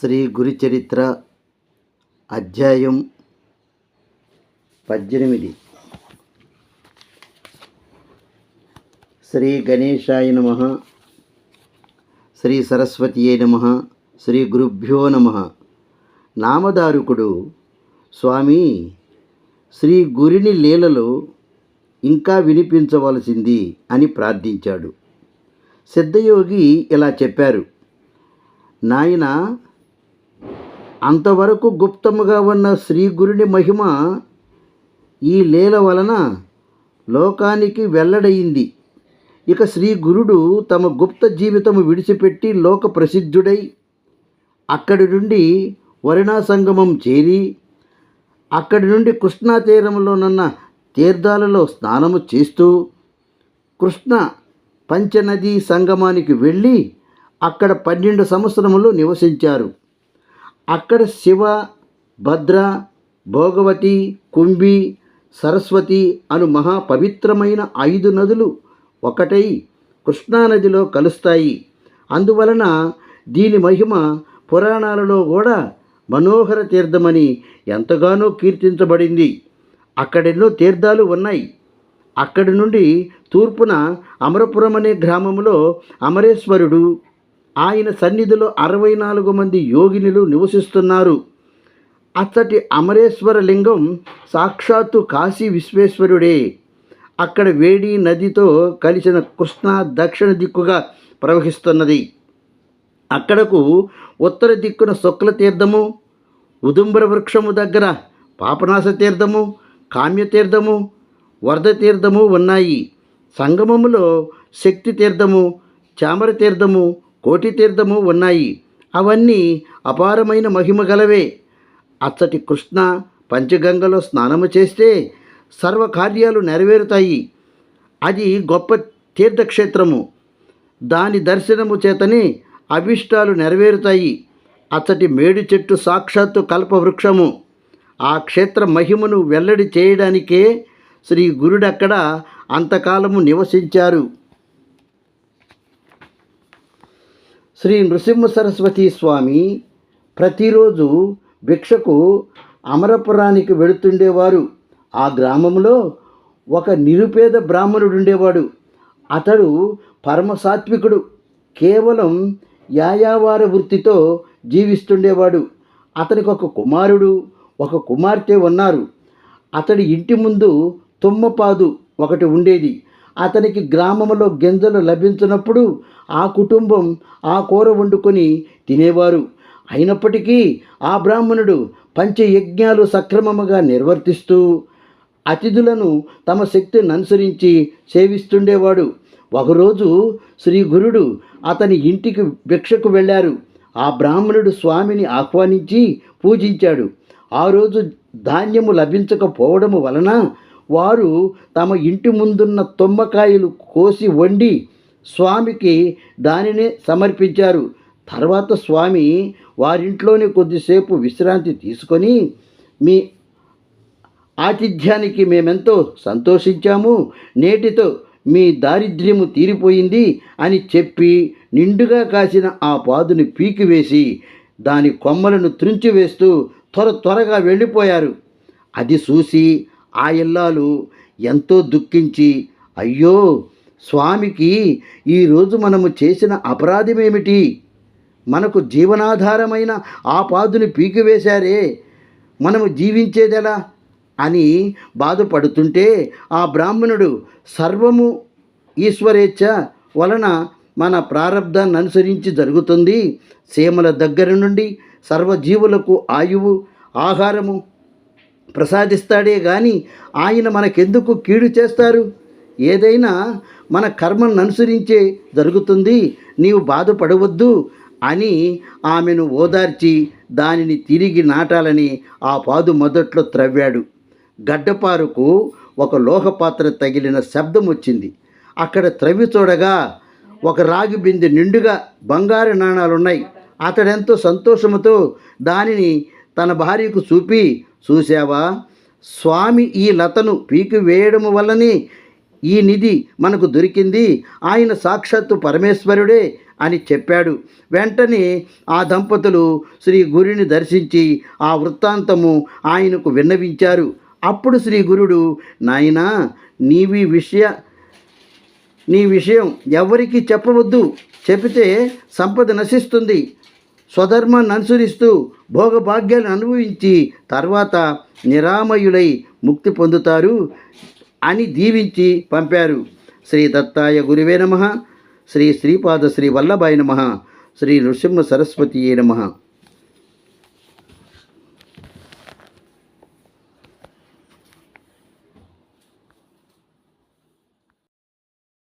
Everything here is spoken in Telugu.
శ్రీ గురు చరిత్ర అధ్యాయం పద్దెనిమిది. శ్రీ గణేశాయ నమ శ్రీ సరస్వతియే నమ శ్రీ గురుభ్యో నమ. నామదారుకుడు స్వామి శ్రీ గురిని లీలలో ఇంకా వినిపించవలసింది అని ప్రార్థించాడు. సిద్ధయోగి ఇలా చెప్పారు నాయన అంతవరకు గుప్తముగా ఉన్న శ్రీ గురుని మహిమ ఈ లీల వలన లోకానికి వెల్లడయింది. ఇక శ్రీ గురుడు తమ గుప్త జీవితము విడిచిపెట్టి లోక ప్రసిద్ధుడై అక్కడి నుండి వరుణా సంగమం చేరి అక్కడి నుండి కృష్ణా తీరంలోనున్న తీర్థాలలో స్నానము చేస్తూ కృష్ణ పంచనదీ సంగమానికి వెళ్ళి అక్కడ పన్నెండు సంవత్సరములు నివసించారు. అక్కడ శివ భద్ర భోగవతి కుంభి సరస్వతి అను మహా పవిత్రమైన ఐదు నదులు ఒకటై కృష్ణానదిలో కలుస్తాయి. అందువలన దీని మహిమ పురాణాలలో కూడా మనోహర తీర్థమని ఎంతగానో కీర్తించబడింది. అక్కడెన్నో తీర్థాలు ఉన్నాయి. అక్కడి నుండి తూర్పున అమరపురం అనే గ్రామంలో అమరేశ్వరుడు ఆయన సన్నిధిలో అరవై నాలుగు మంది యోగినులు నివసిస్తున్నారు. అచ్చటి అమరేశ్వర లింగం సాక్షాత్తు కాశీ విశ్వేశ్వరుడే. అక్కడ వేడి నదితో కలిసిన కృష్ణ దక్షిణ దిక్కుగా ప్రవహిస్తున్నది. అక్కడకు ఉత్తర దిక్కున శుక్ల తీర్థము ఉదుంబర వృక్షము దగ్గర పాపనాశ తీర్థము కామ్యతీర్థము వరద తీర్థము ఉన్నాయి. సంగమములో శక్తి తీర్థము చామర తీర్థము కోటి తీర్థము ఉన్నాయి. అవన్నీ అపారమైన మహిమ గలవే. అచ్చటి కృష్ణ పంచగంగలో స్నానము చేస్తే సర్వ కార్యాలు నెరవేరుతాయి. అది గొప్ప తీర్థక్షేత్రము. దాని దర్శనము చేతనే అభిష్టాలు నెరవేరుతాయి. అచ్చటి మేడి చెట్టు సాక్షాత్తు కల్పవృక్షము. ఆ క్షేత్ర మహిమను వెల్లడి చేయడానికే శ్రీ గురుడక్కడ అంతకాలము నివసించారు. శ్రీ నృసింహ సరస్వతి స్వామి ప్రతిరోజు భిక్షకు అమరపురానికి వెళుతుండేవారు. ఆ గ్రామంలో ఒక నిరుపేద బ్రాహ్మణుడు ఉండేవాడు అతడు పరమసాత్వికుడు కేవలం యాయావార వృత్తితో జీవిస్తుండేవాడు. అతనికి ఒక కుమారుడు ఒక కుమార్తె ఉన్నారు. అతడి ఇంటి ముందు తుమ్మపాదు ఒకటి ఉండేది. అతనికి గ్రామంలో గింజలు లభించినప్పుడు ఆ కుటుంబం ఆ కూర వండుకొని తినేవారు. అయినప్పటికీ ఆ బ్రాహ్మణుడు పంచయజ్ఞాలు సక్రమముగా నిర్వర్తిస్తూ అతిథులను తమ శక్తిని అనుసరించి సేవిస్తుండేవాడు. ఒకరోజు శ్రీ గురుడు అతని ఇంటికి భిక్షకు వెళ్ళారు. ఆ బ్రాహ్మణుడు స్వామిని ఆహ్వానించి పూజించాడు. ఆ రోజు ధాన్యము లభించకపోవడము వలన వారు తమ ఇంటి ముందున్న తొమ్మకాయలు కోసి వండి స్వామికి దానినే సమర్పించారు. తర్వాత స్వామి వారింట్లోనే కొద్దిసేపు విశ్రాంతి తీసుకొని మీ ఆతిథ్యానికి మేమెంతో సంతోషించాము. నేటితో మీ దారిద్ర్యము తీరిపోయింది అని చెప్పి నిండుగా కాసిన ఆ పాదుని పీకివేసి దాని కొమ్మలను త్రుంచివేస్తూ త్వర త్వరగా వెళ్ళిపోయారు. అది చూసి ఆ ఇల్లాలు ఎంతో దుఃఖించి అయ్యో స్వామికి ఈరోజు మనము చేసిన అపరాధమేమిటి? మనకు జీవనాధారమైన ఆ పాదుని పీకివేశారే మనము జీవించేదెలా? అని బాధపడుతుంటే ఆ బ్రాహ్మణుడు సర్వము ఈశ్వరేచ్ఛ వలన మన ప్రారంధాన్ని అనుసరించి జరుగుతుంది. సీమల దగ్గర నుండి సర్వజీవులకు ఆయువు ఆహారము ప్రసాదిస్తాడే కానీ ఆయన మనకెందుకు కీడు చేస్తారు? ఏదైనా మన కర్మను అనుసరించే జరుగుతుంది. నీవు బాధపడవద్దు అని ఆమెను ఓదార్చి దానిని తిరిగి నాటాలని ఆ పాదు మొదట్లో త్రవ్వాడు. గడ్డపారుకు ఒక లోహపాత్ర తగిలిన శబ్దం వచ్చింది. అక్కడ త్రవ్వి చూడగా ఒక రాగి బిందె నిండుగా బంగారు నాణాలున్నాయి. అతడెంతో సంతోషముతో దానిని తన భార్యకు చూపి చూసావా స్వామి ఈ లతను పీకి వేయడం వల్లనే ఈ నిధి మనకు దొరికింది. ఆయన సాక్షాత్తు పరమేశ్వరుడే అని చెప్పాడు. వెంటనే ఆ దంపతులు శ్రీ గురుని దర్శించి ఆ వృత్తాంతము ఆయనకు విన్నవించారు. అప్పుడు శ్రీ గురుడు నాయనా నీవి విషయ నీ విషయం ఎవరికీ చెప్పవద్దు. చెబితే సంపద నశిస్తుంది. స్వధర్మాన్ని అనుసరిస్తూ భోగభాగ్యాలను అనుభవించి తర్వాత నిరామయులై ముక్తి పొందుతారు అని దీవించి పంపారు. శ్రీ దత్తాయ గురువే నమ. శ్రీ శ్రీపాద శ్రీ వల్లభాయ నమ. శ్రీ నృసింహ సరస్వతి నమ.